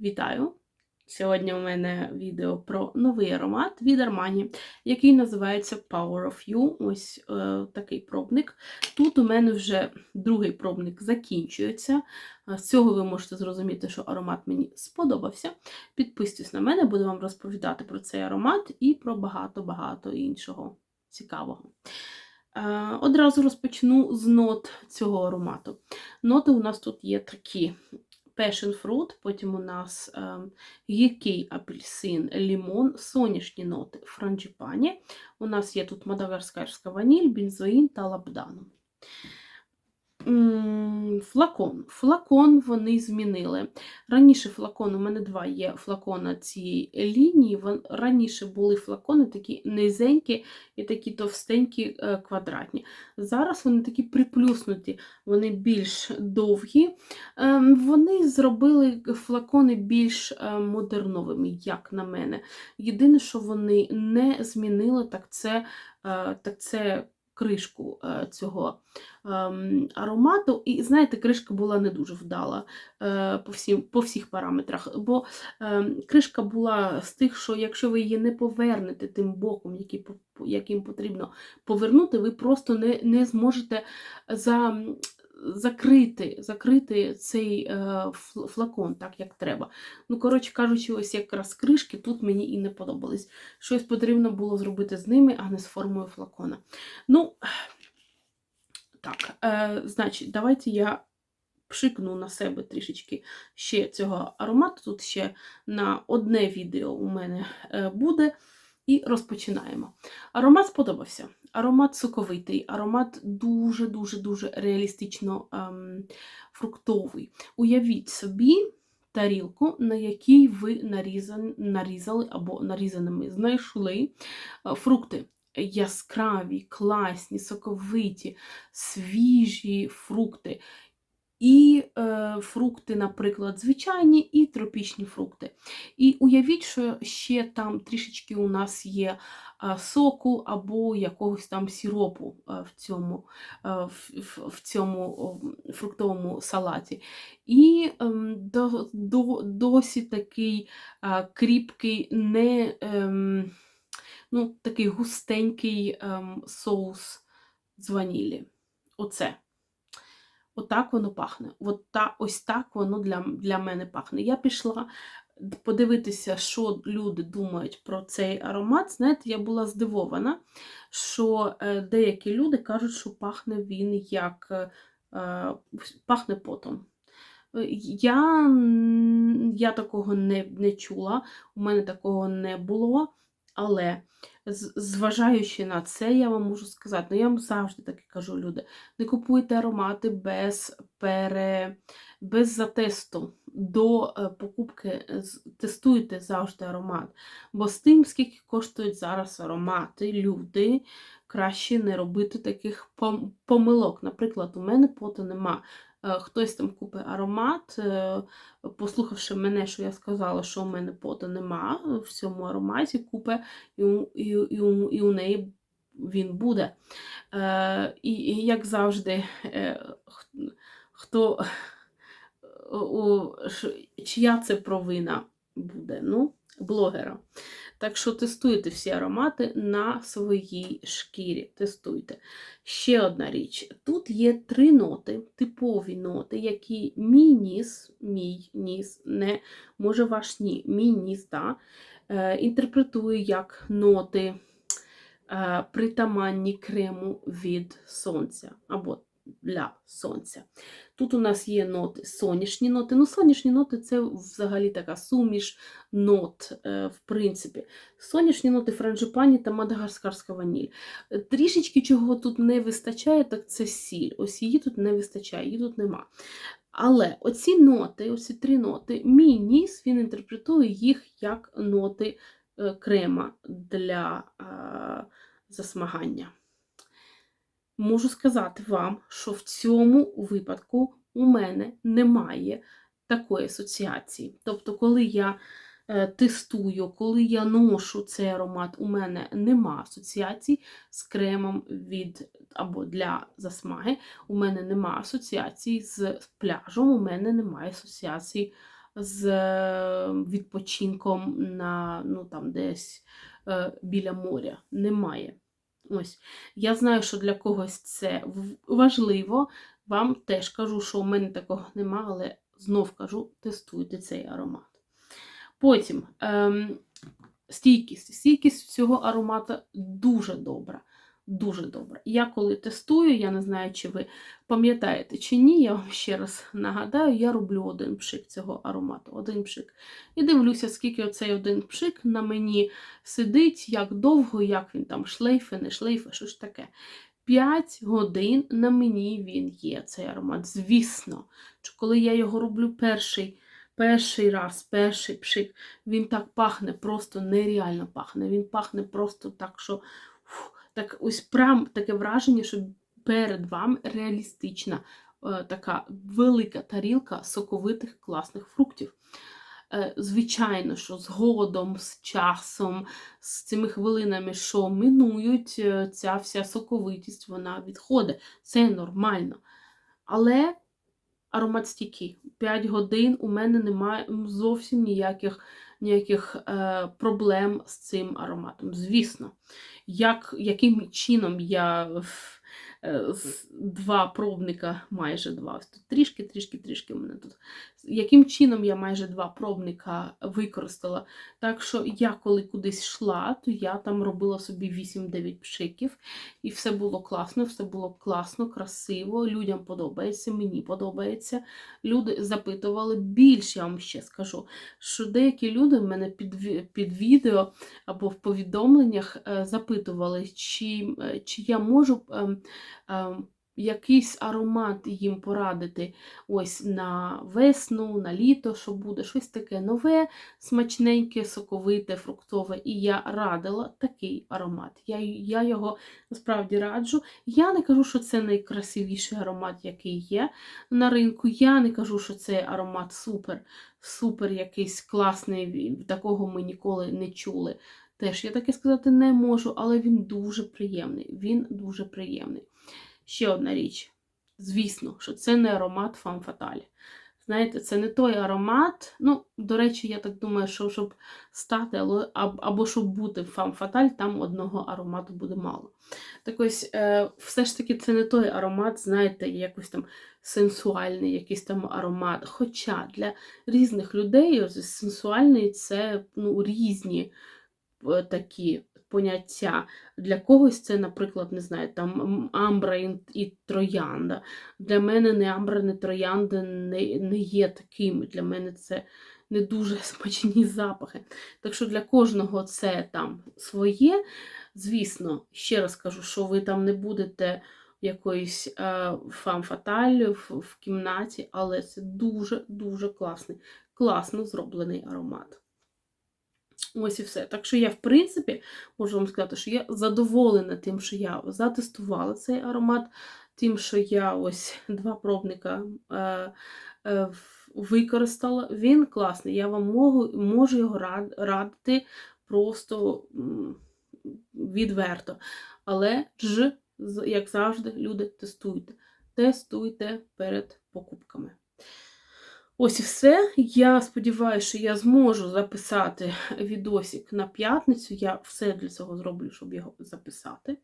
Вітаю! Сьогодні у мене відео про новий аромат від Armani, який називається Power of You. Ось е, такий пробник. Тут у мене вже другий пробник закінчується. Е, З цього ви можете зрозуміти, що аромат мені сподобався. Підписуйтесь на мене, буду вам розповідати про цей аромат і про багато-багато іншого цікавого. Е, Одразу розпочну з нот цього аромату. Ноти у нас тут є такі: passion fruit, потім у нас е, апельсин, лімон, соняшні ноти, франджіпані. У нас є тут мадагаскарська ваніль, бензоїн та лабдану. Флакон. Флакон вони змінили. Раніше флакон, у мене два є флакона цієї лінії. Раніше були флакони такі низенькі і такі товстенькі е, квадратні. Зараз вони такі приплюснуті, вони більш довгі. Ем, Вони зробили флакони більш е, модерновими, як на мене. Єдине, що вони не змінили, так це, е, так це кришку е, цього ем, аромату. І знаєте, кришка була не дуже вдала е, по, всім, по всіх параметрах. Бо ем, кришка була з тих, що якщо ви її не повернете тим боком, який, яким потрібно повернути, ви просто не, не зможете за, закрити, закрити цей е, флакон так, як треба. Ну, коротше кажучи, ось якраз кришки тут мені і не подобались. Щось потрібно було зробити з ними, а не з формою флакона. Ну, так, е, значить, давайте я пшикну на себе трішечки ще цього аромату. Тут ще на одне відео у мене е, буде. І розпочинаємо. Аромат сподобався. Аромат соковитий, аромат дуже-дуже-дуже реалістично ем, фруктовий. Уявіть собі тарілку, на якій ви нарізан, нарізали або нарізаними знайшли е, фрукти. Яскраві, класні, соковиті, свіжі фрукти. І е, фрукти, наприклад, звичайні, і тропічні фрукти. І уявіть, що ще там трішечки у нас є е, соку або якогось там сіропу е, в цьому, е, в, в, в цьому фруктовому салаті. І ем, до, до, досі такий е, кріпкий, не ем, ну, такий густенький ем, соус з ванілі. Оце. Отак воно пахне. От та, ось так воно для, для мене пахне. Я пішла подивитися, що люди думають про цей аромат. Знаєте, я була здивована, що е, деякі люди кажуть, що пахне він як е, е, пахне потом. Я, я такого не, не чула, у мене такого не було, але зважаючи на це, я вам можу сказати, ну я вам завжди таки кажу, люди, не купуйте аромати без, пере, без затесту. До е, покупки тестуйте завжди аромат. Бо з тим, скільки коштують зараз аромати, люди, краще не робити таких помилок. Наприклад, у мене поту нема. Е, Хтось там купить аромат, е, послухавши мене, що я сказала, що у мене поту нема в цьому ароматі, купе і, і, і, і у неї він буде. Е, і, і як завжди, хто чия це провина буде? Ну, блогера. Так що тестуйте всі аромати на своїй шкірі. Тестуйте. Ще одна річ: тут є три ноти, типові ноти, які мій ніс, мій ніс, не може ваш ні, мій ніс, да, е, інтерпретує як ноти е, притаманні крему від сонця або для сонця. Тут у нас є ноти, сонячні ноти. Ну, сонячні ноти це взагалі така суміш нот, е, в принципі. Сонячні ноти франжипані та мадагаскарська ваніль. Трішечки чого тут не вистачає, так це сіль. Ось її тут не вистачає, її тут нема. Але оці ноти, оці три ноти, мій ніс він інтерпретує їх як ноти е, крема для е, засмагання. Можу сказати вам, що в цьому випадку у мене немає такої асоціації. Тобто, коли я е, тестую, коли я ношу цей аромат, у мене нема асоціацій з кремом від або для засмаги. У мене нема асоціацій з пляжом, у мене немає асоціацій з е, відпочинком на ну, там, десь е, біля моря. Немає. Ось. Я знаю, що для когось це важливо. Вам теж кажу, що у мене такого нема, але знов кажу, тестуйте цей аромат. Потім ем, стійкість. Стійкість цього аромату дуже добра. Дуже добра. Я коли тестую, я не знаю, чи ви пам'ятаєте чи ні, я вам ще раз нагадаю, я роблю один пшик цього аромату. Один пшик. І дивлюся, скільки оцей один пшик на мені сидить, як довго, як він там шлейфе, не шлейфе, що ж таке. 5 годин на мені він є, цей аромат. Звісно, що коли я його роблю перший, перший раз, перший пшик, він так пахне, просто нереально пахне. Він пахне просто так, що так ось прям таке враження, що перед вами реалістична е, така велика тарілка соковитих класних фруктів. Е, Звичайно, що згодом, з часом, з цими хвилинами, що минують, е, ця вся соковитість вона відходить. Це нормально. Але аромат стійкий. 5 годин у мене немає зовсім ніяких, ніяких е, проблем з цим ароматом. Звісно, як, яким чином я два пробника, майже два, трішки, трішки, трішки у мене тут. Яким чином я майже два пробника використала? Так що я коли кудись йшла, то я там робила собі 8-9 пшиків, і все було класно, все було класно, красиво. Людям подобається, мені подобається. Люди запитували більше, я вам ще скажу, що деякі люди в мене під, під відео або в повідомленнях е, запитували, чи, е, чи я можу ем, якийсь аромат їм порадити ось на весну, на літо, що буде щось таке нове, смачненьке, соковите, фруктове. І я радила такий аромат. Я, я його насправді раджу. Я не кажу, що це найкрасивіший аромат, який є на ринку. Я не кажу, що цей аромат супер, супер якийсь класний, такого ми ніколи не чули. Теж я таке сказати не можу, але він дуже приємний. Він дуже приємний. Ще одна річ. Звісно, що це не аромат Фам Фаталі. Знаєте, це не той аромат. Ну, до речі, я так думаю, що щоб стати, або щоб бути Фам Фаталь, там одного аромату буде мало. Так ось, е, все ж таки, це не той аромат, знаєте, якось там сенсуальний, якийсь там аромат. Хоча для різних людей сенсуальний це ну, різні такі поняття. Для когось це, наприклад, не знаю, там амбра і, троянда. Для мене не амбра, не троянда не, не є такими. Для мене це не дуже смачні запахи. Так що для кожного це там своє. Звісно, ще раз кажу, що ви там не будете якоїсь е, фам-фаталь в, в кімнаті, але це дуже-дуже класний, класно зроблений аромат. Ось і все. Так що я, в принципі, можу вам сказати, що я задоволена тим, що я затестувала цей аромат, тим, що я ось два пробника е, е, використала. Він класний. Я вам можу, можу його рад- радити просто відверто. Але ж, як завжди, люди тестуйте. Тестуйте перед покупками. Ось і все. Я сподіваюся, що я зможу записати відосик на п'ятницю. Я все для цього зроблю, щоб його записати.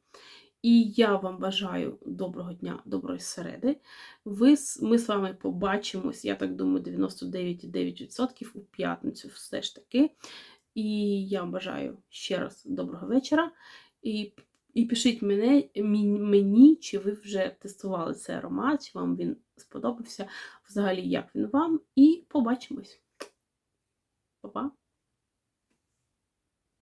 І я вам бажаю доброго дня, доброї середи. Ви, ми з вами побачимось, я так думаю, 99,9% у п'ятницю все ж таки. І я вам бажаю ще раз доброго вечора. І, і пишіть мене, мені, чи ви вже тестували цей аромат, чи вам він сподобався, взагалі, як він вам. І побачимось. Па-па!